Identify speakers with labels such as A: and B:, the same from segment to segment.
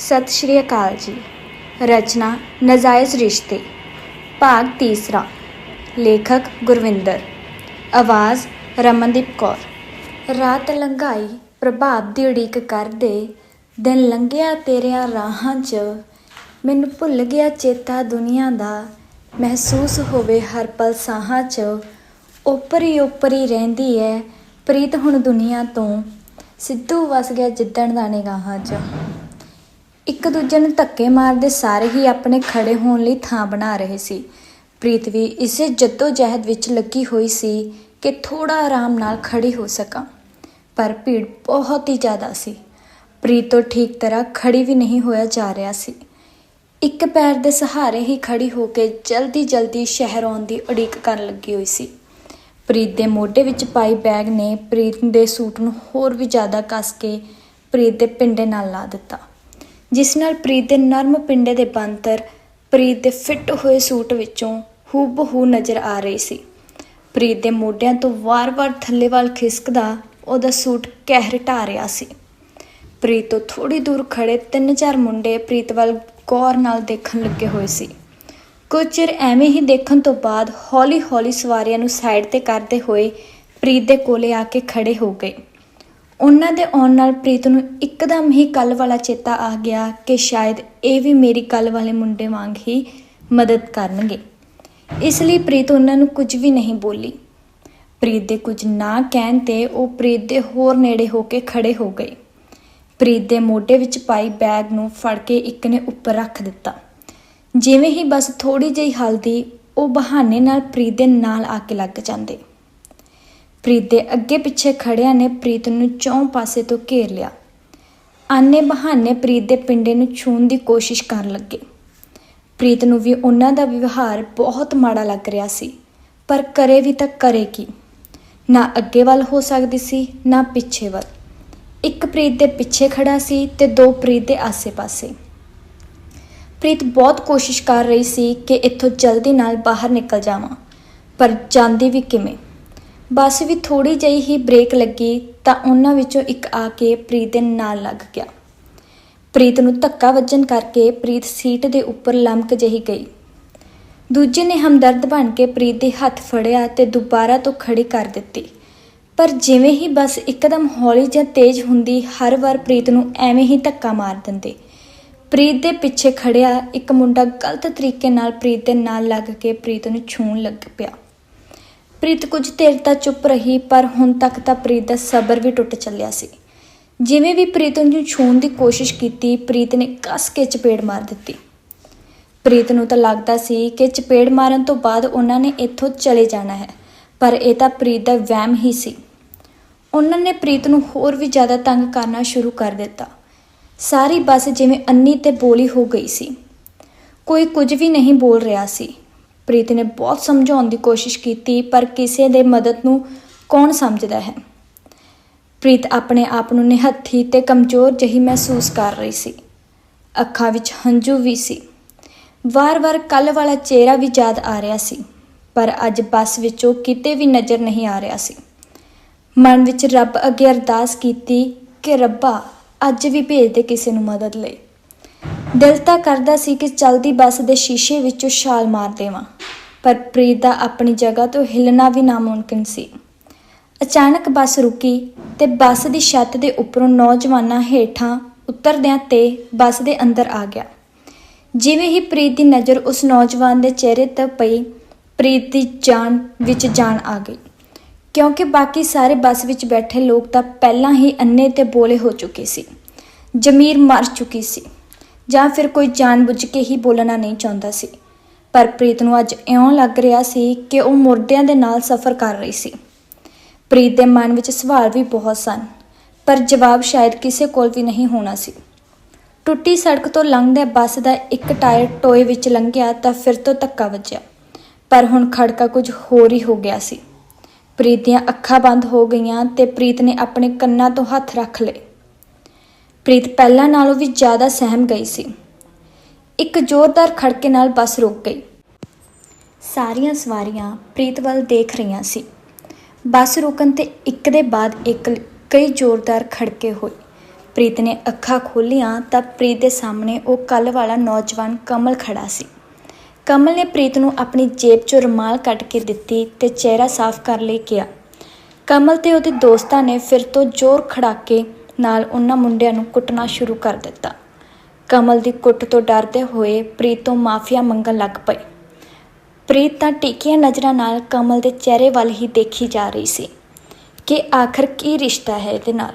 A: ਸਤਿ ਸ਼੍ਰੀ ਅਕਾਲ ਜੀ। ਰਚਨਾ, ਨਜਾਇਜ਼ ਰਿਸ਼ਤੇ। ਭਾਗ ਤੀਸਰਾ। ਲੇਖਕ ਗੁਰਵਿੰਦਰ। ਆਵਾਜ਼, ਰਮਨਦੀਪ ਕੌਰ। ਰਾਤ ਲੰਘਾਈ ਪ੍ਰਭਾਵ ਦੀ ਉਡੀਕ ਕਰਦੇ ਦਿਨ ਲੰਘਿਆ ਤੇਰਿਆਂ ਰਾਹਾਂ 'ਚ। ਮੈਨੂੰ ਭੁੱਲ ਗਿਆ ਚੇਤਾ ਦੁਨੀਆ ਦਾ। ਮਹਿਸੂਸ ਹੋਵੇ ਹਰ ਪਲ ਸਾਹਾਂ 'ਚ। ਉੱਪਰੀ ਉੱਪਰੀ ਰਹਿੰਦੀ ਐ, ਪ੍ਰੀਤ ਹੁਣ ਦੁਨੀਆ ਤੋਂ। ਸਿੱਧੂ ਵਸ ਗਿਆ ਜਿੱਦਣ ਦਾ ਨਿਗਾਹਾਂ 'ਚ। ਇੱਕ ਦੂਜੇ ਨੂੰ ਧੱਕੇ ਮਾਰਦੇ ਸਾਰੇ ਹੀ ਆਪਣੇ ਖੜੇ ਹੋਣ ਲਈ ਥਾਂ ਬਣਾ ਰਹੇ ਸੀ। ਪ੍ਰੀਤ ਵੀ ਇਸੇ ਜੱਦੋ ਜਹਿਦ ਵਿੱਚ ਲੱਗੀ ਹੋਈ ਸੀ ਕਿ ਥੋੜਾ ਆਰਾਮ ਨਾਲ ਖੜੀ ਹੋ ਸਕਾਂ, ਪਰ ਭੀੜ ਬਹੁਤ ਹੀ ਜ਼ਿਆਦਾ ਸੀ। ਪ੍ਰੀਤ ਤੋਂ ਠੀਕ ਤਰ੍ਹਾਂ ਖੜੀ ਵੀ ਨਹੀਂ ਹੋਇਆ ਜਾ ਰਿਹਾ ਸੀ। ਇੱਕ ਪੈਰ ਦੇ ਸਹਾਰੇ ਹੀ ਖੜੀ ਹੋ ਕੇ ਜਲਦੀ ਜਲਦੀ ਸ਼ਹਿਰ ਆਉਣ ਦੀ ਉਡੀਕ ਕਰਨ ਲੱਗੀ ਹੋਈ ਸੀ। ਪ੍ਰੀਤ ਦੇ ਮੋਢੇ ਵਿੱਚ ਪਾਈ ਬੈਗ ਨੇ ਪ੍ਰੀਤ ਦੇ ਸੂਟ ਨੂੰ ਹੋਰ ਵੀ ਜ਼ਿਆਦਾ ਕੱਸ ਕੇ ਪ੍ਰੀਤ ਦੇ ਪਿੰਡੇ ਨਾਲ ਲਾ ਦਿੱਤਾ। ਜਿਸ ਨਾਲ ਪ੍ਰੀਤ ਦੇ ਨਰਮ ਪਿੰਡੇ ਦੇ ਬੰਤਰ, ਪ੍ਰੀਤ ਦੇ ਫਿੱਟ ਹੋਏ ਸੂਟ ਵਿੱਚੋਂ ਹੂਬਹੂ ਨਜ਼ਰ ਆ ਰਹੀ ਸੀ। ਪ੍ਰੀਤ ਦੇ ਮੋਢਿਆਂ ਤੋਂ ਵਾਰ-ਵਾਰ ਥੱਲੇ ਵੱਲ ਖਿਸਕਦਾ ਉਹਦਾ ਸੂਟ ਕਹਿਰ ਢਾ ਰਿਹਾ ਸੀ। ਪ੍ਰੀਤ ਤੋਂ ਥੋੜੀ ਦੂਰ ਖੜੇ ਤਿੰਨ ਚਾਰ ਮੁੰਡੇ ਪ੍ਰੀਤ ਵੱਲ ਗੌਰ ਨਾਲ ਦੇਖਣ ਲੱਗੇ ਹੋਏ ਸੀ। ਕੁਝ ਚਿਰ ਐਵੇਂ ਹੀ ਦੇਖਣ ਤੋਂ ਬਾਅਦ ਹੌਲੀ-ਹੌਲੀ ਸਵਾਰੀਆਂ ਨੂੰ ਸਾਈਡ ਤੇ ਕਰਦੇ ਹੋਏ ਪ੍ਰੀਤ ਦੇ ਕੋਲੇ ਆ ਕੇ ਖੜੇ ਹੋ ਗਏ। ਉਹਨਾਂ ਦੇ ਆਉਣ ਨਾਲ ਪ੍ਰੀਤ ਨੂੰ ਇੱਕਦਮ ਹੀ ਕੱਲ ਵਾਲਾ ਚੇਤਾ ਆ ਗਿਆ ਕਿ ਸ਼ਾਇਦ ਇਹ ਵੀ ਮੇਰੀ ਕੱਲ ਵਾਲੇ ਮੁੰਡੇ ਵਾਂਗ ਹੀ ਮਦਦ ਕਰਨਗੇ। ਇਸ ਲਈ ਪ੍ਰੀਤ ਉਹਨਾਂ ਨੂੰ ਕੁਝ ਵੀ ਨਹੀਂ ਬੋਲੀ। ਪ੍ਰੀਤ ਦੇ ਕੁਝ ਨਾ ਕਹਿਣ ਤੇ ਉਹ ਪ੍ਰੀਤ ਦੇ ਹੋਰ ਨੇੜੇ ਹੋ ਕੇ ਖੜੇ ਹੋ ਗਏ। ਪ੍ਰੀਤ ਦੇ ਮੋਢੇ ਵਿੱਚ ਪਾਈ ਬੈਗ ਨੂੰ ਫੜ ਕੇ ਇੱਕ ਨੇ ਉੱਪਰ ਰੱਖ ਦਿੱਤਾ। ਜਿਵੇਂ ਹੀ ਬਸ ਥੋੜੀ ਜਿਹੀ ਹਲਦੀ, ਉਹ ਬਹਾਨੇ ਨਾਲ ਪ੍ਰੀਤ ਦੇ ਨਾਲ ਆ ਕੇ ਲੱਗ ਜਾਂਦੇ। ਪ੍ਰੀਤ ਦੇ ਅੱਗੇ ਪਿੱਛੇ ਖੜਿਆਂ ਨੇ ਪ੍ਰੀਤ ਨੂੰ ਚੌਂ ਪਾਸੇ ਤੋਂ ਘੇਰ ਲਿਆ। ਆਨੇ ਬਹਾਨੇ ਪ੍ਰੀਤ ਦੇ ਪਿੰਡੇ ਨੂੰ ਛੂਹਣ ਦੀ ਕੋਸ਼ਿਸ਼ ਕਰਨ ਲੱਗੇ। ਪ੍ਰੀਤ ਨੂੰ ਵੀ ਉਹਨਾਂ ਦਾ ਵਿਵਹਾਰ ਬਹੁਤ ਮਾੜਾ ਲੱਗ ਰਿਹਾ ਸੀ, ਪਰ ਕਰੇ ਵੀ ਤਾਂ ਕਰੇ ਕੀ? ਨਾ ਅੱਗੇ ਵੱਲ ਹੋ ਸਕਦੀ ਸੀ, ਨਾ ਪਿੱਛੇ ਵੱਲ। ਇੱਕ ਪ੍ਰੀਤ ਦੇ ਪਿੱਛੇ ਖੜਾ ਸੀ ਤੇ ਦੋ ਪ੍ਰੀਤ ਦੇ ਆਸੇ-ਪਾਸੇ। ਪ੍ਰੀਤ ਬਹੁਤ ਕੋਸ਼ਿਸ਼ ਕਰ ਰਹੀ ਸੀ ਕਿ ਇੱਥੋਂ ਜਲਦੀ ਨਾਲ ਬਾਹਰ ਨਿਕਲ ਜਾਵਾਂ, ਪਰ ਜਾਂਦੀ ਵੀ ਕਿਵੇਂ? ਬੱਸ ਵੀ ਥੋੜੀ ਜਿਹੀ ਹੀ ਬ੍ਰੇਕ ਲੱਗੀ ਤਾਂ ਉਹਨਾਂ ਵਿੱਚੋਂ ਇੱਕ ਆ ਕੇ ਪ੍ਰੀਤ ਦੇ ਨਾਲ ਲੱਗ ਗਿਆ। ਪ੍ਰੀਤ ਨੂੰ ਧੱਕਾ ਵੱਜਣ ਕਰਕੇ ਪ੍ਰੀਤ ਸੀਟ ਦੇ ਉੱਪਰ ਲੰਮਕ ਜਿਹੀ ਗਈ। ਦੂਜੇ ਨੇ ਹਮਦਰਦ ਬਣ ਕੇ ਪ੍ਰੀਤ ਦੇ ਹੱਥ ਫੜਿਆ ਤੇ ਦੁਬਾਰਾ ਤੋਂ ਖੜੀ ਕਰ ਦਿੱਤੀ। ਪਰ ਜਿਵੇਂ ਹੀ ਬੱਸ ਇੱਕਦਮ ਹੌਲੀ ਜਾਂ ਤੇਜ਼ ਹੁੰਦੀ, ਹਰ ਵਾਰ ਪ੍ਰੀਤ ਨੂੰ ਐਵੇਂ ਹੀ ਧੱਕਾ ਮਾਰ ਦਿੰਦੇ। ਪ੍ਰੀਤ ਦੇ ਪਿੱਛੇ ਖੜਿਆ ਇੱਕ ਮੁੰਡਾ ਗਲਤ ਤਰੀਕੇ ਨਾਲ ਪ੍ਰੀਤ ਦੇ ਨਾਲ ਲੱਗ ਕੇ ਪ੍ਰੀਤ ਨੂੰ ਛੂਹਣ ਲੱਗ ਪਿਆ। ਪ੍ਰੀਤ ਕੁਝ ਦੇਰ ਤੱਕ ਚੁੱਪ ਰਹੀ, ਪਰ ਹੁਣ ਤੱਕ ਤਾਂ ਪ੍ਰੀਤ ਦਾ ਸਬਰ ਵੀ ਟੁੱਟ ਚੱਲਿਆ ਸੀ। ਜਿਵੇਂ ਵੀ ਪ੍ਰੀਤ ਨੂੰ ਛੂਹਣ ਦੀ ਕੋਸ਼ਿਸ਼ ਕੀਤੀ, ਪ੍ਰੀਤ ਨੇ ਕੱਸ ਕੇ ਚਪੇੜ ਮਾਰ ਦਿੱਤੀ। ਪ੍ਰੀਤ ਨੂੰ ਤਾਂ ਲੱਗਦਾ ਸੀ ਕਿ ਚਪੇੜ ਮਾਰਨ ਤੋਂ ਬਾਅਦ ਉਹਨਾਂ ਨੇ ਇੱਥੋਂ ਚਲੇ ਜਾਣਾ ਹੈ, ਪਰ ਇਹ ਤਾਂ ਪ੍ਰੀਤ ਦਾ ਵਹਿਮ ਹੀ ਸੀ। ਉਹਨਾਂ ਨੇ ਪ੍ਰੀਤ ਨੂੰ ਹੋਰ ਵੀ ਜ਼ਿਆਦਾ ਤੰਗ ਕਰਨਾ ਸ਼ੁਰੂ ਕਰ ਦਿੱਤਾ। ਸਾਰੀ ਬੱਸ ਜਿਵੇਂ ਅੰਨੀ ਤੇ ਬੋਲੀ ਹੋ ਗਈ ਸੀ। ਕੋਈ ਕੁਝ ਵੀ ਨਹੀਂ ਬੋਲ ਰਿਹਾ ਸੀ। ਪ੍ਰੀਤ ਨੇ ਬਹੁਤ ਸਮਝਾਉਣ ਦੀ ਕੋਸ਼ਿਸ਼ ਕੀਤੀ, ਪਰ ਕਿਸੇ ਦੇ ਮਦਦ ਨੂੰ ਕੌਣ ਸਮਝਦਾ ਹੈ? ਪ੍ਰੀਤ ਆਪਣੇ ਆਪ ਨੂੰ ਨਿਹੱਥੀ ਤੇ ਕਮਜ਼ੋਰ ਜਹੀ ਮਹਿਸੂਸ ਕਰ ਰਹੀ ਸੀ। ਅੱਖਾਂ ਵਿੱਚ ਹੰਝੂ ਵੀ ਸੀ। ਵਾਰ-ਵਾਰ ਕੱਲ ਵਾਲਾ ਚਿਹਰਾ ਵੀ ਯਾਦ ਆ ਰਿਹਾ ਸੀ, ਪਰ ਅੱਜ ਬੱਸ ਵਿੱਚੋਂ ਕਿਤੇ ਵੀ ਨਜ਼ਰ ਨਹੀਂ ਆ ਰਿਹਾ ਸੀ। ਮਨ ਵਿੱਚ ਰੱਬ ਅੱਗੇ ਅਰਦਾਸ ਕੀਤੀ ਕਿ ਰੱਬਾ, ਅੱਜ ਵੀ ਭੇਜ ਦੇ ਕਿਸੇ ਨੂੰ ਮਦਦ ਲਈ ਦਿਲ ਤਾਂ ਕਰਦਾ ਸੀ ਕਿ ਚਲਦੀ ਬੱਸ ਦੇ ਸ਼ੀਸ਼ੇ ਵਿੱਚੋਂ ਛਾਲ ਮਾਰ ਦੇਵਾਂ, ਪਰ ਪ੍ਰੀਤ ਦਾ ਆਪਣੀ ਜਗ੍ਹਾ ਤੋਂ ਹਿੱਲਣਾ ਵੀ ਨਾਮੁਮਕਿਨ ਸੀ। ਅਚਾਨਕ ਬੱਸ ਰੁਕੀ ਤੇ ਬੱਸ ਦੀ ਛੱਤ ਦੇ ਉੱਪਰੋਂ ਨੌਜਵਾਨਾਂ ਹੇਠਾਂ ਉਤਰਦਿਆਂ ਤੇ ਬੱਸ ਦੇ ਅੰਦਰ ਆ ਗਿਆ। ਜਿਵੇਂ ਹੀ ਪ੍ਰੀਤ ਦੀ ਨਜ਼ਰ ਉਸ ਨੌਜਵਾਨ ਦੇ ਚਿਹਰੇ ਤੇ ਪਈ, ਪ੍ਰੀਤ ਦੀ ਜਾਨ ਵਿੱਚ ਜਾਨ ਆ ਗਈ। ਕਿਉਂਕਿ ਬਾਕੀ ਸਾਰੇ ਬੱਸ ਵਿੱਚ ਬੈਠੇ ਲੋਕ ਤਾਂ ਪਹਿਲਾਂ ਹੀ ਅੰਨੇ ਤੇ ਬੋਲੇ ਹੋ ਚੁੱਕੇ ਸੀ। ਜ਼ਮੀਰ ਮਰ ਚੁੱਕੀ ਸੀ। ਜਾਂ ਫਿਰ ਕੋਈ ਜਾਣਬੁੱਝ ਕੇ ਹੀ ਬੋਲਣਾ ਨਹੀਂ ਚਾਹੁੰਦਾ ਸੀ। ਪਰ ਪ੍ਰੀਤ ਨੂੰ ਅੱਜ ਇਉਂ ਲੱਗ ਰਿਹਾ ਸੀ ਕਿ ਉਹ ਮੁਰਦਿਆਂ ਦੇ ਨਾਲ ਸਫ਼ਰ ਕਰ ਰਹੀ ਸੀ। ਪ੍ਰੀਤ ਦੇ ਮਨ ਵਿੱਚ ਸਵਾਲ ਵੀ ਬਹੁਤ ਸਨ, ਪਰ ਜਵਾਬ ਸ਼ਾਇਦ ਕਿਸੇ ਕੋਲ ਵੀ ਨਹੀਂ ਹੋਣਾ ਸੀ। ਟੁੱਟੀ ਸੜਕ ਤੋਂ ਲੰਘਦੇ ਬੱਸ ਦਾ ਇੱਕ ਟਾਇਰ ਟੋਏ ਵਿੱਚ ਲੰਘਿਆ ਤਾਂ ਫਿਰ ਤੋਂ ਧੱਕਾ ਵੱਜਿਆ, ਪਰ ਹੁਣ ਖੜਕਾ ਕੁਝ ਹੋਰ ਹੀ ਹੋ ਗਿਆ ਸੀ। ਪ੍ਰੀਤ ਦੀਆਂ ਅੱਖਾਂ ਬੰਦ ਹੋ ਗਈਆਂ ਤੇ ਪ੍ਰੀਤ ਨੇ ਆਪਣੇ ਕੰਨਾਂ ਤੋਂ ਹੱਥ ਰੱਖ ਲਏ। ਪ੍ਰੀਤ ਪਹਿਲਾਂ ਨਾਲੋਂ ਵੀ ਜ਼ਿਆਦਾ ਸਹਿਮ ਗਈ ਸੀ। ਇੱਕ ਜ਼ੋਰਦਾਰ ਖੜਕੇ ਨਾਲ ਬੱਸ ਰੁਕ ਗਈ। ਸਾਰੀਆਂ ਸਵਾਰੀਆਂ ਪ੍ਰੀਤ ਵੱਲ ਦੇਖ ਰਹੀਆਂ ਸੀ। ਬੱਸ ਰੁਕਣ ਤੇ ਇੱਕ ਦੇ ਬਾਅਦ ਇੱਕ ਕਈ ਜ਼ੋਰਦਾਰ ਖੜਕੇ ਹੋਏ। ਪ੍ਰੀਤ ਨੇ ਅੱਖਾਂ ਖੋਲ੍ਹੀਆਂ ਤਾਂ ਪ੍ਰੀਤ ਦੇ ਸਾਹਮਣੇ ਉਹ ਕੱਲ ਵਾਲਾ ਨੌਜਵਾਨ ਕਮਲ ਖੜਾ ਸੀ। ਕਮਲ ਨੇ ਪ੍ਰੀਤ ਨੂੰ ਆਪਣੀ ਜੇਬ 'ਚੋਂ ਰੁਮਾਲ ਕੱਢ ਕੇ ਦਿੱਤੀ ਤੇ ਚਿਹਰਾ ਸਾਫ਼ ਕਰ ਲਈ ਕਿਹਾ। ਕਮਲ ਤੇ ਉਹਦੇ ਦੋਸਤਾਂ ਨੇ ਫਿਰ ਤੋਂ ਜ਼ੋਰ ਖੜਾਕੇ ਨਾਲ ਉਹਨਾਂ ਮੁੰਡਿਆਂ ਨੂੰ ਕੁੱਟਣਾ ਸ਼ੁਰੂ ਕਰ ਦਿੱਤਾ। ਕਮਲ ਦੀ ਕੁੱਟ ਤੋਂ ਡਰਦੇ ਹੋਏ ਪ੍ਰੀਤ ਤੋਂ ਮਾਫੀਆ ਮੰਗਣ ਲੱਗ ਪਏ ਪ੍ਰੀਤ ਤਾਂ ਟਿੱਕੀਆਂ ਨਜ਼ਰਾਂ ਨਾਲ ਕਮਲ ਦੇ ਚਿਹਰੇ ਵੱਲ ਹੀ ਦੇਖੀ ਜਾ ਰਹੀ ਸੀ ਕਿ ਆਖਰ ਕੀ ਰਿਸ਼ਤਾ ਹੈ ਇਹਦੇ ਨਾਲ।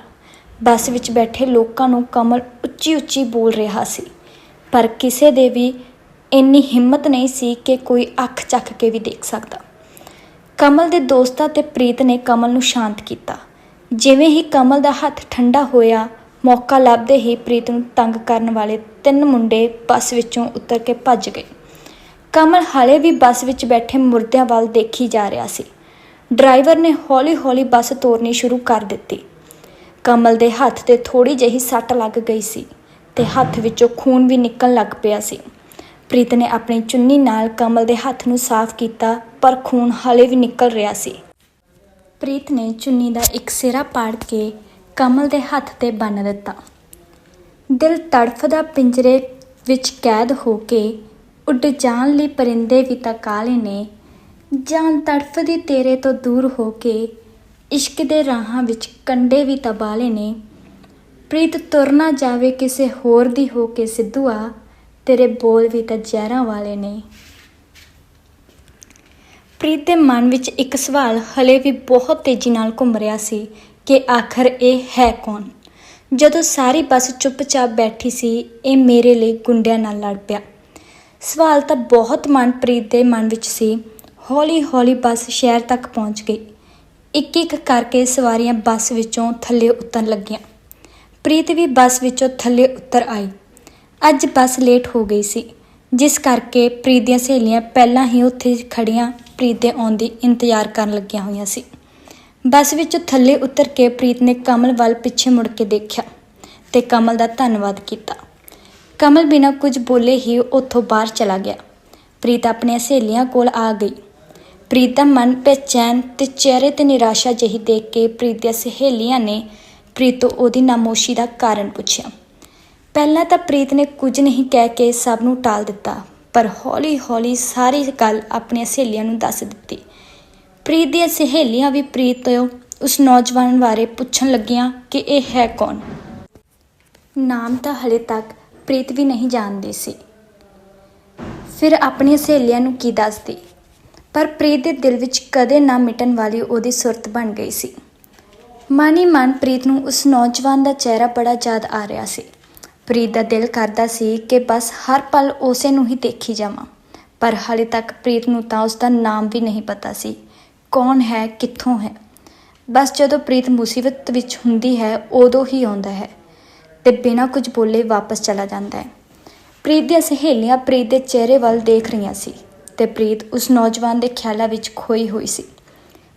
A: ਬੱਸ ਵਿੱਚ ਬੈਠੇ ਲੋਕਾਂ ਨੂੰ ਕਮਲ ਉੱਚੀ ਉੱਚੀ ਬੋਲ ਰਿਹਾ ਸੀ, ਪਰ ਕਿਸੇ ਦੇ ਵੀ ਇੰਨੀ ਹਿੰਮਤ ਨਹੀਂ ਸੀ ਕਿ ਕੋਈ ਅੱਖ ਚੱਕ ਕੇ ਵੀ ਦੇਖ ਸਕਦਾ। ਕਮਲ ਦੇ ਦੋਸਤਾਂ ਤੇ ਪ੍ਰੀਤ ਨੇ ਕਮਲ ਨੂੰ ਸ਼ਾਂਤ ਕੀਤਾ। ਜਿਵੇਂ ਹੀ ਕਮਲ ਦਾ ਹੱਥ ਠੰਡਾ ਹੋਇਆ, ਮੌਕਾ ਲੱਭਦੇ ਹੀ ਪ੍ਰੀਤ ਨੂੰ ਤੰਗ ਕਰਨ ਵਾਲੇ ਤਿੰਨ ਮੁੰਡੇ ਬੱਸ ਵਿੱਚੋਂ ਉਤਰ ਕੇ ਭੱਜ ਗਏ। ਕਮਲ ਹਾਲੇ ਵੀ ਬੱਸ ਵਿੱਚ ਬੈਠੇ ਮੁਰਦਿਆਂ ਵੱਲ ਦੇਖੀ ਜਾ ਰਿਹਾ ਸੀ। ਡਰਾਈਵਰ ਨੇ ਹੌਲੀ-ਹੌਲੀ ਬੱਸ ਤੋਰਨੀ ਸ਼ੁਰੂ ਕਰ ਦਿੱਤੀ। ਕਮਲ ਦੇ ਹੱਥ ਤੇ ਥੋੜੀ ਜਿਹੀ ਸੱਟ ਲੱਗ ਗਈ ਸੀ ਤੇ ਹੱਥ ਵਿੱਚੋਂ ਖੂਨ ਵੀ ਨਿਕਲਣ ਲੱਗ ਪਿਆ ਸੀ। ਪ੍ਰੀਤ ਨੇ ਆਪਣੀ ਚੁੰਨੀ ਨਾਲ ਕਮਲ ਦੇ ਹੱਥ ਨੂੰ ਸਾਫ਼ ਕੀਤਾ, ਪਰ ਖੂਨ ਹਾਲੇ ਵੀ ਨਿਕਲ ਰਿਹਾ ਸੀ। ਪ੍ਰੀਤ ਨੇ ਚੁੰਨੀ ਦਾ ਇੱਕ ਸਿਰਾ ਪਾੜ ਕੇ ਕਮਲ ਦੇ ਹੱਥ ਤੇ ਬੰਨ੍ਹ ਦਿੱਤਾ। ਦਿਲ ਤੜਫਦਾ ਪਿੰਜਰੇ ਵਿੱਚ ਕੈਦ ਹੋ ਕੇ ਉੱਡ ਜਾਣ ਲਈ ਪਰਿੰਦੇ ਵੀ ਤਾਂ ਕਾਲੇ ਨੇ। ਜਾਨ ਤੜਫਦੀ ਤੇਰੇ ਤੋਂ ਦੂਰ ਹੋ ਕੇ ਇਸ਼ਕ ਦੇ ਰਾਹਾਂ ਵਿੱਚ ਕੰਡੇ ਵੀ ਤਾਂ ਨੇ। ਪ੍ਰੀਤ ਤੁਰ ਨਾ ਜਾਵੇ ਕਿਸੇ ਹੋਰ ਦੀ ਹੋ ਕੇ ਸਿੱਧੂਆ, ਤੇਰੇ ਬੋਲ ਵੀ ਤਾਂ ਜ਼ਹਿਰਾਂ ਵਾਲੇ ਨੇ। ਪ੍ਰੀਤ ਦੇ ਮਨ ਵਿੱਚ ਇੱਕ ਸਵਾਲ ਹਲੇ ਵੀ ਬਹੁਤ ਤੇਜ਼ੀ ਨਾਲ ਘੁੰਮ ਰਿਹਾ ਸੀ ਕਿ ਆਖਰ ਇਹ ਹੈ ਕੌਣ? ਜਦੋਂ ਸਾਰੀ ਬੱਸ ਚੁੱਪਚਾਪ ਬੈਠੀ ਸੀ, ਇਹ ਮੇਰੇ ਲਈ ਗੁੰਡਿਆਂ ਨਾਲ ਲੜ ਪਿਆ। ਸਵਾਲ ਤਾਂ ਬਹੁਤ ਮਨਪ੍ਰੀਤ ਦੇ ਮਨ ਵਿੱਚ ਸੀ। ਹੌਲੀ-ਹੌਲੀ ਬੱਸ ਸ਼ਹਿਰ ਤੱਕ ਪਹੁੰਚ ਗਈ। ਇੱਕ-ਇੱਕ ਕਰਕੇ ਸਵਾਰੀਆਂ ਬੱਸ ਵਿੱਚੋਂ ਥੱਲੇ ਉਤਰਨ ਲੱਗੀਆਂ। ਪ੍ਰੀਤ ਵੀ ਬੱਸ ਵਿੱਚੋਂ ਥੱਲੇ ਉਤਰ ਆਈ। ਅੱਜ ਬੱਸ ਲੇਟ ਹੋ ਗਈ ਸੀ, ਜਿਸ ਕਰਕੇ ਪ੍ਰੀਤ ਦੀਆਂ ਸਹੇਲੀਆਂ ਪਹਿਲਾਂ ਹੀ ਉੱਥੇ ਖੜੀਆਂ ਪ੍ਰੀਤ ਦੇ ਆਉਣ ਦੀ ਇੰਤਜ਼ਾਰ ਕਰਨ ਲੱਗੀਆਂ ਹੋਈਆਂ ਸੀ। ਬੱਸ ਵਿੱਚੋਂ ਥੱਲੇ ਉਤਰ ਕੇ ਪ੍ਰੀਤ ਨੇ ਕਮਲ ਵੱਲ ਪਿੱਛੇ ਮੁੜ ਕੇ ਦੇਖਿਆ ਤੇ ਕਮਲ ਦਾ ਧੰਨਵਾਦ ਕੀਤਾ। ਕਮਲ ਬਿਨਾਂ ਕੁਝ ਬੋਲੇ ਹੀ ਉੱਥੋਂ ਬਾਹਰ ਚਲਾ ਗਿਆ। ਪ੍ਰੀਤ ਆਪਣੀਆਂ ਸਹੇਲੀਆਂ ਕੋਲ ਆ ਗਈ। ਪ੍ਰੀਤ ਦਾ ਮਨ ਬੇਚੈਨ ਤੇ ਚਿਹਰੇ ਤੇ ਨਿਰਾਸ਼ਾ ਜਿਹੀ ਦੇਖ ਕੇ ਪ੍ਰੀਤ ਦੀਆਂ ਸਹੇਲੀਆਂ ਨੇ ਪ੍ਰੀਤ ਤੋਂ ਉਹਦੀ ਨਾਮੋਸ਼ੀ ਦਾ ਕਾਰਨ ਪੁੱਛਿਆ। ਪਹਿਲਾਂ ਤਾਂ ਪ੍ਰੀਤ ਨੇ ਕੁਝ ਨਹੀਂ ਕਹਿ ਕੇ ਸਭ ਨੂੰ ਟਾਲ ਦਿੱਤਾ। ਪਰ ਹੌਲੀ-ਹੌਲੀ ਸਾਰੀ ਗੱਲ ਆਪਣੀਆਂ ਸਹੇਲੀਆਂ ਨੂੰ ਦੱਸ ਦਿੱਤੀ। ਪ੍ਰੀਤ ਦੀਆਂ ਸਹੇਲੀਆਂ ਵੀ ਪ੍ਰੀਤ ਤੋਂ ਉਸ ਨੌਜਵਾਨ ਬਾਰੇ ਪੁੱਛਣ ਲੱਗੀਆਂ ਕਿ ਇਹ ਹੈ ਕੌਣ। ਨਾਮ ਤਾਂ ਹਲੇ ਤੱਕ ਪ੍ਰੀਤ ਵੀ ਨਹੀਂ ਜਾਣਦੀ ਸੀ। ਫਿਰ ਆਪਣੀਆਂ ਸਹੇਲੀਆਂ ਨੂੰ ਕੀ ਦੱਸਦੀ? ਪਰ ਪ੍ਰੀਤ ਦੇ ਦਿਲ ਵਿੱਚ ਕਦੇ ਨਾ ਮਿਟਣ ਵਾਲੀ ਉਹਦੀ ਸੁਰਤ ਬਣ ਗਈ ਸੀ। ਮਨ ਹੀ ਮਨ ਪ੍ਰੀਤ ਨੂੰ ਉਸ ਨੌਜਵਾਨ ਦਾ ਚਿਹਰਾ ਬੜਾ ਯਾਦ ਆ ਰਿਹਾ ਸੀ। ਪ੍ਰੀਤ ਦਾ ਦਿਲ ਕਰਦਾ ਸੀ ਕਿ ਬਸ ਹਰ ਪਲ ਉਸੇ ਨੂੰ ਹੀ ਦੇਖੀ ਜਾਵਾਂ। ਪਰ ਹਾਲੇ ਤੱਕ ਪ੍ਰੀਤ ਨੂੰ ਤਾਂ ਉਸ ਦਾ ਨਾਮ ਵੀ ਨਹੀਂ ਪਤਾ ਸੀ। ਕੌਣ ਹੈ, ਕਿੱਥੋਂ ਹੈ? ਬਸ ਜਦੋਂ ਪ੍ਰੀਤ ਮੁਸੀਬਤ ਵਿੱਚ ਹੁੰਦੀ ਹੈ, ਉਦੋਂ ਹੀ ਆਉਂਦਾ ਹੈ ਤੇ ਬਿਨਾਂ ਕੁਝ ਬੋਲੇ ਵਾਪਸ ਚਲਾ ਜਾਂਦਾ ਹੈ। ਪ੍ਰੀਤ ਦੀਆਂ ਸਹੇਲੀਆਂ ਪ੍ਰੀਤ ਦੇ ਚਿਹਰੇ ਵੱਲ ਦੇਖ ਰਹੀਆਂ ਸੀ ਤੇ ਪ੍ਰੀਤ ਉਸ ਨੌਜਵਾਨ ਦੇ ਖਿਆਲਾਂ ਵਿੱਚ ਖੋਈ ਹੋਈ ਸੀ।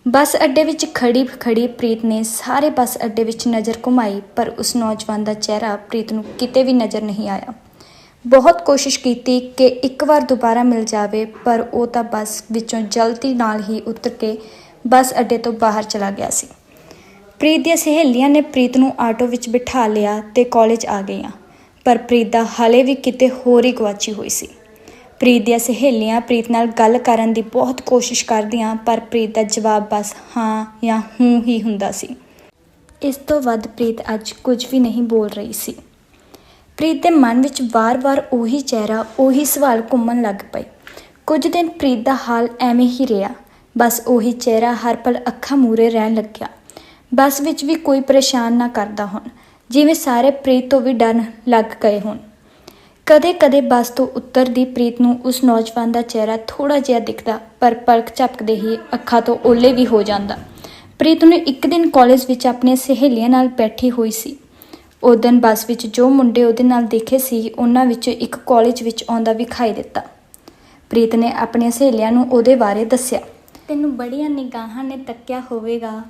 A: ਬੱਸ ਅੱਡੇ ਵਿੱਚ ਖੜੀ ਖੜੀ ਪ੍ਰੀਤ ਨੇ ਸਾਰੇ ਬੱਸ ਅੱਡੇ ਵਿੱਚ ਨਜ਼ਰ ਘੁਮਾਈ, ਪਰ ਉਸ ਨੌਜਵਾਨ ਦਾ ਚਿਹਰਾ ਪ੍ਰੀਤ ਨੂੰ ਕਿਤੇ ਵੀ ਨਜ਼ਰ ਨਹੀਂ ਆਇਆ। ਬਹੁਤ ਕੋਸ਼ਿਸ਼ ਕੀਤੀ ਕਿ ਇੱਕ ਵਾਰ ਦੁਬਾਰਾ ਮਿਲ ਜਾਵੇ, ਪਰ ਉਹ ਤਾਂ ਬੱਸ ਵਿੱਚੋਂ ਜਲਦੀ ਨਾਲ ਹੀ ਉਤਰ ਕੇ ਬੱਸ ਅੱਡੇ ਤੋਂ ਬਾਹਰ ਚਲਾ ਗਿਆ ਸੀ। ਪ੍ਰੀਤ ਦੀਆਂ ਸਹੇਲੀਆਂ ਨੇ ਪ੍ਰੀਤ ਨੂੰ ਆਟੋ ਵਿੱਚ ਬਿਠਾ ਲਿਆ ਤੇ ਕਾਲਜ ਆ ਗਈਆਂ, ਪਰ ਪ੍ਰੀਤ ਦਾ ਹਾਲੇ ਵੀ ਕਿਤੇ ਹੋਰ ਹੀ ਗਵਾਚੀ ਹੋਈ ਸੀ। ਪ੍ਰੀਤ ਦੀਆਂ ਸਹੇਲੀਆਂ ਪ੍ਰੀਤ ਨਾਲ ਗੱਲ ਕਰਨ ਦੀ ਬਹੁਤ ਕੋਸ਼ਿਸ਼ ਕਰਦੀਆਂ, ਪਰ ਪ੍ਰੀਤ ਦਾ ਜਵਾਬ ਬਸ ਹਾਂ ਜਾਂ ਹੂੰ ਹੀ ਹੁੰਦਾ ਸੀ। ਇਸ ਤੋਂ ਵੱਧ ਪ੍ਰੀਤ ਅੱਜ ਕੁਝ ਵੀ ਨਹੀਂ ਬੋਲ ਰਹੀ ਸੀ। ਪ੍ਰੀਤ ਦੇ ਮਨ ਵਿੱਚ ਵਾਰ-ਵਾਰ ਉਹੀ ਚਿਹਰਾ, ਉਹੀ ਸਵਾਲ ਘੁੰਮਣ ਲੱਗ ਪਏ। ਕੁਝ ਦਿਨ ਪ੍ਰੀਤ ਦਾ ਹਾਲ ਐਵੇਂ ਹੀ ਰਿਹਾ। ਬਸ ਉਹੀ ਚਿਹਰਾ ਹਰ ਪਲ ਅੱਖਾਂ ਮੂਰੇ ਰਹਿਣ ਲੱਗਿਆ। ਬੱਸ ਵਿੱਚ ਵੀ ਕੋਈ ਪਰੇਸ਼ਾਨ ਨਾ ਕਰਦਾ ਹੁਣ। ਜਿਵੇਂ ਸਾਰੇ ਪ੍ਰੀਤ ਤੋਂ ਵੀ ਡਰਨ ਲੱਗ ਗਏ ਹੋਣ। ਕਦੇ-ਕਦੇ ਬੱਸ ਤੋਂ ਉਤਰਦੀ ਪ੍ਰੀਤ ਨੂੰ ਉਸ ਨੌਜਵਾਨ ਦਾ ਚਿਹਰਾ ਥੋੜਾ ਜਿਹਾ ਦਿਖਦਾ, ਪਰ ਪਲਕ ਝਪਕਦੇ ਹੀ ਅੱਖਾਂ ਤੋਂ ਓਲੇ ਵੀ ਹੋ ਜਾਂਦਾ। ਪ੍ਰੀਤ ਨੂੰ ਇੱਕ ਦਿਨ ਕਾਲਜ ਵਿੱਚ ਆਪਣੀਆਂ ਸਹੇਲੀਆਂ ਨਾਲ ਬੈਠੀ ਹੋਈ ਸੀ। ਉਹ ਦਿਨ ਬੱਸ ਵਿੱਚ ਜੋ ਮੁੰਡੇ ਉਹਦੇ ਨਾਲ ਦੇਖੇ ਸੀ, ਉਹਨਾਂ ਵਿੱਚੋਂ ਇੱਕ ਕਾਲਜ ਵਿੱਚ ਆਉਂਦਾ ਵਿਖਾਈ ਦਿੱਤਾ। ਪ੍ਰੀਤ ਨੇ ਆਪਣੀਆਂ ਸਹੇਲੀਆਂ ਨੂੰ ਉਹਦੇ ਬਾਰੇ ਦੱਸਿਆ। ਤੈਨੂੰ ਬੜੀਆਂ ਨਿਗਾਹਾਂ ਨੇ ਤੱਕਿਆ ਹੋਵੇਗਾ।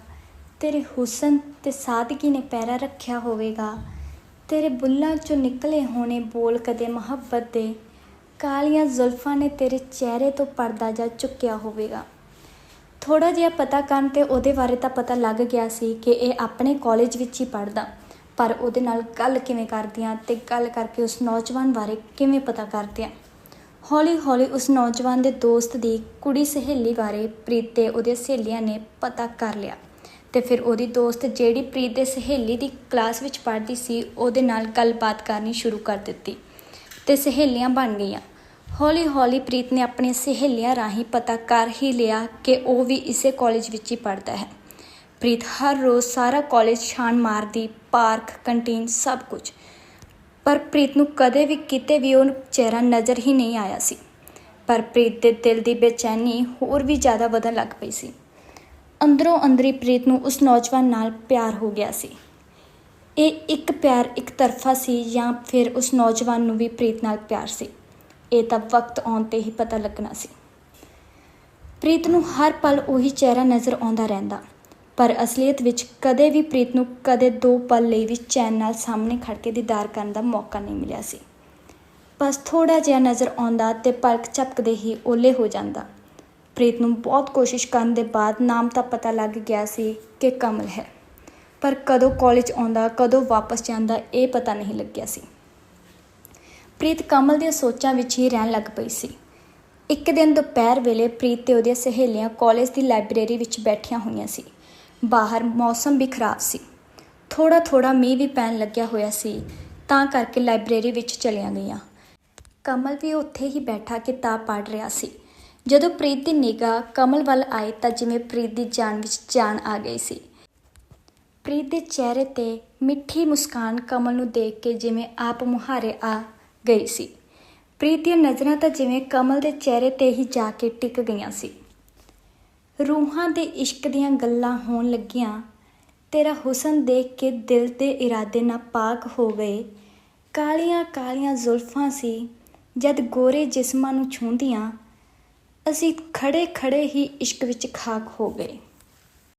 A: ਤੇਰੇ ਹੁਸਨ ਤੇ ਸਾਦਗੀ ਨੇ ਪੈਰਾ ਰੱਖਿਆ ਹੋਵੇਗਾ। ਤੇਰੇ ਬੁੱਲਾਂ ਚੋਂ ਨਿਕਲੇ ਹੋਣੇ ਬੋਲ ਕਦੇ ਮੁਹੱਬਤ ਦੇ। ਕਾਲੀਆਂ ਜ਼ੁਲਫਾਂ ਨੇ ਤੇਰੇ ਚਿਹਰੇ ਤੋਂ ਪਰਦਾ ਜਾ ਚੁੱਕਿਆ ਹੋਵੇਗਾ। ਥੋੜਾ ਜਿਹਾ ਪਤਾ ਕਰਨ ਤੇ ਉਹਦੇ ਬਾਰੇ ਤਾਂ ਪਤਾ ਲੱਗ ਗਿਆ ਸੀ ਕਿ ਇਹ ਆਪਣੇ ਕਾਲਜ ਵਿੱਚ ਹੀ ਪੜਦਾ ਪਰ ਉਹਦੇ ਨਾਲ ਗੱਲ ਕਿਵੇਂ ਕਰਦੀਆਂ ਤੇ ਗੱਲ ਕਰਕੇ ਉਸ ਨੌਜਵਾਨ ਬਾਰੇ ਕਿਵੇਂ ਪਤਾ ਕਰਦੀਆਂ। ਹੌਲੀ-ਹੌਲੀ ਉਸ ਨੌਜਵਾਨ ਦੇ ਦੋਸਤ ਦੀ ਕੁੜੀ ਸਹੇਲੀ ਬਾਰੇ ਪ੍ਰੀਤ ਤੇ ਉਹਦੀਆਂ ਸਹੇਲੀਆਂ ਨੇ ਪਤਾ ਕਰ ਲਿਆ। ਤੇ ਫਿਰ ਉਹਦੀ ਦੋਸਤ ਜਿਹੜੀ ਪ੍ਰੀਤ ਦੇ ਸਹੇਲੀ ਦੀ ਕਲਾਸ ਵਿੱਚ ਪੜ੍ਹਦੀ ਸੀ, ਉਹਦੇ ਨਾਲ ਗੱਲਬਾਤ ਕਰਨੀ ਸ਼ੁਰੂ ਕਰ ਦਿੱਤੀ ਤੇ ਸਹੇਲੀਆਂ ਬਣ ਗਈਆਂ। ਹੌਲੀ-ਹੌਲੀ ਪ੍ਰੀਤ ਨੇ ਆਪਣੀਆਂ ਸਹੇਲੀਆਂ ਰਾਹੀਂ ਪਤਾ ਕਰ ਹੀ ਲਿਆ ਕਿ ਉਹ ਵੀ ਇਸੇ ਕਾਲਜ ਵਿੱਚ ਹੀ ਪੜ੍ਹਦਾ ਹੈ। ਪ੍ਰੀਤ ਹਰ ਰੋਜ਼ ਸਾਰਾ ਕਾਲਜ ਛਾਣ ਮਾਰਦੀ, ਪਾਰਕ, ਕੰਟੀਨ, ਸਭ ਕੁਝ। ਪਰ ਪ੍ਰੀਤ ਨੂੰ ਕਦੇ ਵੀ ਕਿਤੇ ਵੀ ਉਹ ਚਿਹਰਾ ਨਜ਼ਰ ਹੀ ਨਹੀਂ ਆਇਆ ਸੀ। ਪਰ ਪ੍ਰੀਤ ਦੇ ਦਿਲ ਦੀ ਬੇਚੈਨੀ ਹੋਰ ਵੀ ਜ਼ਿਆਦਾ ਵਧਣ ਲੱਗ ਪਈ ਸੀ। ਅੰਦਰੋਂ ਅੰਦਰੀ ਪ੍ਰੀਤ ਨੂੰ ਉਸ ਨੌਜਵਾਨ ਨਾਲ ਪਿਆਰ ਹੋ ਗਿਆ ਸੀ। ਇਹ ਇੱਕ ਪਿਆਰ ਇੱਕ ਤਰਫਾ ਸੀ ਜਾਂ ਫਿਰ ਉਸ ਨੌਜਵਾਨ ਨੂੰ ਵੀ ਪ੍ਰੀਤ ਨਾਲ ਪਿਆਰ ਸੀ। ਇਹ ਤਾਂ ਵਕਤ ਆਉਣ ਤੇ ਹੀ ਪਤਾ ਲੱਗਣਾ ਸੀ। ਪ੍ਰੀਤ ਨੂੰ ਹਰ ਪਲ ਉਹੀ ਚਿਹਰਾ ਨਜ਼ਰ ਆਉਂਦਾ ਰਹਿੰਦਾ, ਪਰ ਅਸਲੀਅਤ ਵਿੱਚ ਕਦੇ ਵੀ ਪ੍ਰੀਤ ਨੂੰ ਕਦੇ ਦੋ ਪਲ ਲਈ ਵੀ ਚੈਨ ਨਾਲ ਸਾਹਮਣੇ ਖੜ ਕੇ ਦੀਦਾਰ ਕਰਨ ਦਾ ਮੌਕਾ ਨਹੀਂ ਮਿਲਿਆ ਸੀ। ਬਸ ਥੋੜਾ ਜਿਹਾ ਨਜ਼ਰ ਆਉਂਦਾ ਤੇ ਪਲਕ ਝਪਕਦੇ ਹੀ ਓਲੇ ਹੋ ਜਾਂਦਾ। ਪ੍ਰੀਤ ਨੂੰ ਬਹੁਤ ਕੋਸ਼ਿਸ਼ ਕਰਨ ਦੇ ਬਾਅਦ ਨਾਮ ਤਾਂ ਪਤਾ ਲੱਗ ਗਿਆ ਸੀ ਕਿ ਕਮਲ ਹੈ। ਪਰ ਕਦੋਂ ਕਾਲਜ ਆਉਂਦਾ, ਕਦੋਂ ਵਾਪਸ ਜਾਂਦਾ, ਇਹ ਪਤਾ ਨਹੀਂ ਲੱਗਿਆ ਸੀ। ਪ੍ਰੀਤ ਕਮਲ ਦੀਆਂ ਸੋਚਾਂ ਵਿੱਚ ਹੀ ਰਹਿਣ ਲੱਗ ਪਈ ਸੀ। ਇੱਕ ਦਿਨ ਦੁਪਹਿਰ ਵੇਲੇ ਪ੍ਰੀਤ ਤੇ ਉਹਦੀਆਂ ਸਹੇਲੀਆਂ ਕਾਲਜ ਦੀ ਲਾਇਬ੍ਰੇਰੀ ਵਿੱਚ ਬੈਠੀਆਂ ਹੋਈਆਂ ਸੀ। ਬਾਹਰ ਮੌਸਮ ਵੀ ਖਰਾਬ ਸੀ। ਥੋੜਾ ਥੋੜਾ ਮੀਂਹ ਵੀ ਪੈਣ ਲੱਗਿਆ ਹੋਇਆ ਸੀ, ਤਾਂ ਕਰਕੇ ਲਾਇਬ੍ਰੇਰੀ ਵਿੱਚ ਚਲੀਆਂ ਗਈਆਂ। ਕਮਲ ਵੀ ਉੱਥੇ ਹੀ ਬੈਠਾ ਕਿਤਾਬ ਪੜ੍ਹ ਰਿਹਾ ਸੀ। ਜਦੋਂ ਪ੍ਰੀਤ ਦੀ ਨਿਗਾਹ ਕਮਲ ਵੱਲ ਆਈ ਤਾਂ ਜਿਵੇਂ ਪ੍ਰੀਤ ਦੀ ਜਾਨ ਵਿੱਚ ਜਾਨ ਆ ਗਈ ਸੀ। ਪ੍ਰੀਤ ਦੇ ਚਿਹਰੇ ਤੇ ਮਿੱਠੀ ਮੁਸਕਾਨ ਕਮਲ ਨੂੰ ਦੇਖ ਕੇ ਜਿਵੇਂ ਆਪ ਮੁਹਾਰੇ ਆ ਗਈ ਸੀ। ਪ੍ਰੀਤ ਦੀਆਂ ਨਜ਼ਰਾਂ ਤਾਂ ਜਿਵੇਂ ਕਮਲ ਦੇ ਚਿਹਰੇ ਤੇ ਹੀ ਜਾ ਕੇ ਟਿਕ ਗਈਆਂ ਸੀ। ਰੂਹਾਂ ਦੇ ਇਸ਼ਕ ਦੀਆਂ ਗੱਲਾਂ ਹੋਣ ਲੱਗੀਆਂ। ਤੇਰਾ ਹੁਸਨ ਦੇਖ ਕੇ ਦਿਲ ਦੇ ਇਰਾਦੇ ਨਾਪਾਕ ਹੋ ਗਏ। ਕਾਲੀਆਂ ਕਾਲੀਆਂ ਜ਼ੁਲਫਾਂ ਸੀ। ਜਦ ਗੋਰੇ ਜਿਸਮਾਂ ਨੂੰ ਛੂੰਹਦੀਆਂ ਅਸੀਂ ਖੜੇ ਖੜੇ ਹੀ ਇਸ਼ਕ ਵਿੱਚ ਖਾਕ ਹੋ ਗਏ।